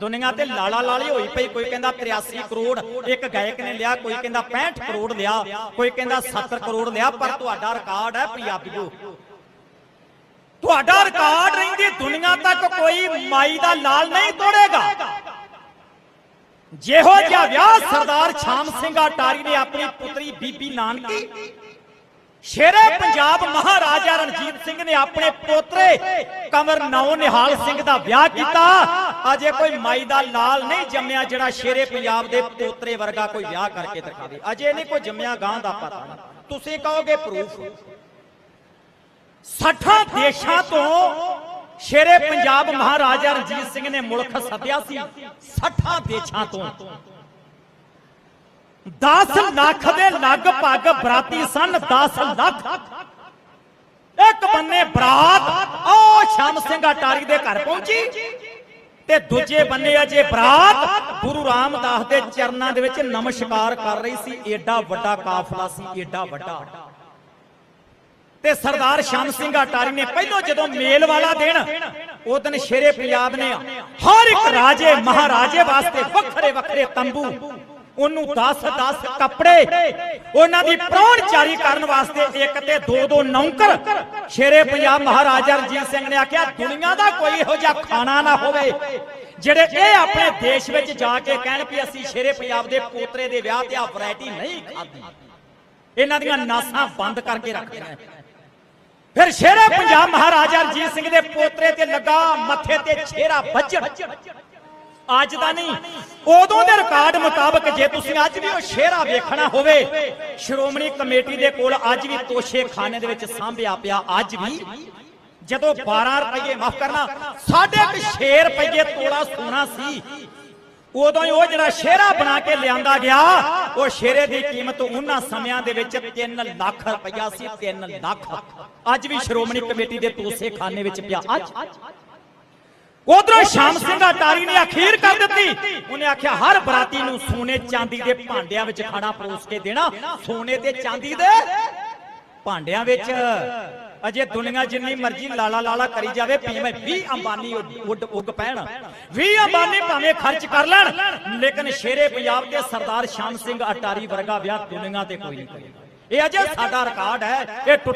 ਦੁਨੀਆ ਤੇ ਲਾਲਾ ਲਾਲੀ ਹੋਈ ਪਈ। ਕੋਈ ਕਹਿੰਦਾ 83 ਕਰੋੜ ਇੱਕ ਗਾਇਕ ਨੇ ਲਿਆ, ਕੋਈ ਕਹਿੰਦਾ 65 ਕਰੋੜ ਲਿਆ, ਕੋਈ ਕਹਿੰਦਾ 70 ਕਰੋੜ ਲਿਆ, ਪਰ ਤੁਹਾਡਾ ਰਿਕਾਰਡ ਹੈ ਪੰਜਾਬੀਓ ਤੁਹਾਡਾ ਰਿਕਾਰਡ ਰਹਿੰਦੀ ਦੁਨੀਆ ਤੱਕ ਕੋਈ ਮਾਈ ਦਾ ਲਾਲ ਨਹੀਂ ਤੋੜੇਗਾ। ਜਿਹੋ ਜਿਹਾ ਵਿਆਹ ਸਰਦਾਰ ਸ਼ਾਮ ਸਿੰਘ ਅਟਾਰੀ ਨੇ ਆਪਣੀ ਪੁੱਤਰੀ ਬੀਬੀ ਨਾਨਕੀ, ਸ਼ੇਰੇ ਪੰਜਾਬ ਮਹਾਰਾਜਾ ਰਣਜੀਤ ਸਿੰਘ ਨੇ ਆਪਣੇ ਪੋਤਰੇ ਕਮਰ ਨੌ ਨਿਹਾਲ ਸਿੰਘ ਦਾ ਵਿਆਹ ਕੀਤਾ। ਅਜੇ ਕੋਈ ਮਾਈ ਦਾ ਲਾਲ ਨਹੀਂ ਜੰਮਿਆ ਜਿਹੜਾ ਸ਼ੇਰੇ ਪੰਜਾਬ ਦੇ ਪੋਤਰੇ ਵਰਗਾ ਕੋਈ ਵਿਆਹ ਕਰਕੇ ਦਿਖਾਵੇ। ਅਜੇ ਨਹੀਂ ਕੋਈ ਜੰਮਿਆ ਗਾਂ ਦਾ ਪਤਾ ਤੁਸੀਂ ਕਹੋਗੇ ਪ੍ਰੂਫ। 60 ਦੇਸ਼ਾਂ ਤੋਂ ਸ਼ੇਰੇ ਪੰਜਾਬ ਮਹਾਰਾਜਾ ਰਣਜੀਤ ਸਿੰਘ ਨੇ ਮੁਲਕ ਸੱਦਿਆ ਸੀ। 60 ਦੇਸ਼ਾਂ ਤੋਂ। 10 ਲੱਖ ਦੇ ਲਗਭਗ ਬਰਾਤੀ ਸਨ 10 ਲੱਖ। ਇੱਕ ਬੰਨੇ ਬਰਾਤ, ਉਹ ਸ਼ਾਮ ਸਿੰਘ ਅਟਾਰੀ ਦੇ ਘਰ ਪਹੁੰਚੀ। ਤੇ ਦੂਜੇ ਬੰਨੇ ਅਜੇ ਬਰਾਤ ਗੁਰੂ ਰਾਮਦਾਸ ਦੇ ਚਰਨਾਂ ਦੇ ਵਿੱਚ ਨਮਸਕਾਰ ਕਰ ਰਹੀ ਸੀ, ਏਡਾ ਵੱਡਾ ਕਾਫਲਾ ਸੀ, ਏਡਾ ਵੱਡਾ। ਤੇ ਸਰਦਾਰ ਸ਼ਾਮ ਸਿੰਘ ਅਟਾਰੀ ਨੇ ਪਹਿਲਾਂ ਜਦੋਂ ਮੇਲ ਵਾਲਾ ਦਿਨ, ਉਹ ਦਿਨ ਸ਼ੇਰੇ ਪੰਜਾਬ ਨੇ, ਹਰ ਇੱਕ ਰਾਜੇ ਮਹਾਰਾਜੇ ਵਾਸਤੇ ਵੱਖਰੇ ਵੱਖਰੇ ਤੰਬੂ ਉਹਨੂੰ 10 10 ਕੱਪੜੇ ਉਹਨਾਂ ਦੀ ਪ੍ਰਾਹੁਣਚਾਰੀ ਕਰਨ ਵਾਸਤੇ ਇੱਕ ਤੇ ਦੋ ਦੋ ਨੌਕਰ। ਸ਼ੇਰੇ ਪੰਜਾਬ ਮਹਾਰਾਜਾ ਰਣਜੀਤ ਸਿੰਘ ਨੇ ਆਖਿਆ ਦੁਨੀਆ ਦਾ ਕੋਈ ਇਹੋ ਜਿਹਾ ਖਾਣਾ ਨਾ ਹੋਵੇ। ਜਿਹੜੇ ਇਹ ਆਪਣੇ ਦੇਸ਼ ਵਿੱਚ ਜਾ ਕੇ ਕਹਿਣ ਵੀ ਅਸੀਂ ਸ਼ੇਰੇ ਪੰਜਾਬ ਦੇ ਪੋਤਰੇ ਦੇ ਵਿਆਹ ਤੇ ਆ ਵੈਰਾਈਟੀ ਨਹੀਂ ਖਾਧੀ। ਇਹਨਾਂ ਦੀਆਂ ਨਾਸਾਂ ਬੰਦ ਕਰਕੇ ਰੱਖੀਆਂ ਫਿਰ ਸ਼ੇਰੇ ਪੰਜਾਬ ਮਹਾਰਾਜਾ ਰਣਜੀਤ ਸਿੰਘ ਦੇ ਪੋਤਰੇ ਤੇ ਲੱਗਾ ਮੱਥੇ ਤੇ ਛੇਰਾ ਵੱਜਣ ਅੱਜ ਦਾ ਨਹੀਂ, ਉਦੋਂ ਦੇ ਰਿਕਾਰਡ ਮੁਤਾਬਕ ਜੇ ਤੁਸੀਂ ਅੱਜ ਵੀ ਉਹ ਸ਼ੇਰਾ ਵੇਖਣਾ ਹੋਵੇ, ਸ਼੍ਰੋਮਣੀ ਕਮੇਟੀ ਦੇ ਕੋਲ ਅੱਜ ਵੀ ਤੋਸ਼ੇ ਖਾਨੇ ਦੇ ਵਿੱਚ ਸਾਂਭਿਆ ਪਿਆ, ਅੱਜ ਵੀ ਜਦੋਂ 12 ਰੁਪਏ ਮਾਫ ਕਰਨਾ, ਸਾਢੇ ਕੁ 6 ਰੁਪਏ ਤੋਲਾ ਸੋਨਾ ਸੀ, ਉਦੋਂ ਹੀ ਉਹ ਜਿਹੜਾ ਸ਼ੇਰਾ ਬਣਾ ਕੇ ਲਿਆਂਦਾ ਗਿਆ, ਉਹ ਸ਼ੇਰੇ ਦੀ ਕੀਮਤ ਉਹਨਾਂ ਸਮਿਆਂ ਦੇ ਵਿੱਚ 3 ਲੱਖ ਰੁਪਇਆ ਸੀ 3 ਲੱਖ। ਅੱਜ ਵੀ ਸ਼੍ਰੋਮਣੀ ਕਮੇਟੀ ਦੇ ਤੋਸੇ ਖਾਨੇ ਵਿੱਚ ਪਿਆ, ਅੱਜ ਉਧਰੋਂ ਸ਼ਾਮ ਸਿੰਘ ਅਟਾਰੀ ਨੇ ਅਖੀਰ ਕਰ ਦਿੱਤੀ। ਉਹਨੇ ਆਖਿਆ ਹਰ ਬਰਾਤੀ ਨੂੰ ਸੋਨੇ ਚਾਂਦੀ ਦੇ ਭਾਂਡਿਆਂ ਵਿੱਚ ਖਾਣਾ ਪਰੋਸ ਕੇ ਦੇਣਾ। ਸੋਨੇ ਤੇ ਚਾਂਦੀ ਦੇ ਭਾਂਡਿਆਂ ਵਿੱਚ। ਅਜੇ ਦੁਨੀਆ ਜਿੰਨੀ ਮਰਜ਼ੀ ਲਾਲਾ ਲਾਲਾ ਕਰੀ ਜਾਵੇ ਭਾਵੇਂ 20 ਅੰਬਾਨੀ ਉੱਡ- ਉੱਗ ਪੈਣ। 20 ਅੰਬਾਨੀ ਭਾਵੇਂ ਖਰਚ ਕਰ ਲੈਣ। ਲੇਕਿਨ ਸ਼ੇਰੇ ਪੰਜਾਬ ਦੇ ਸਰਦਾਰ ਸ਼ਾਮ ਸਿੰਘ ਅਟਾਰੀ ਵਰਗਾ ਵਿਆਹ ਦੁਨੀਆ ਤੇ ਕੋਈ ਨਹੀਂ ਕਰੇਗਾ ਇਹ ਅਜੇ ਸਾਡਾ ਰਿਕਾਰਡ ਹੈ। ਇਹ ਟੁੱਟ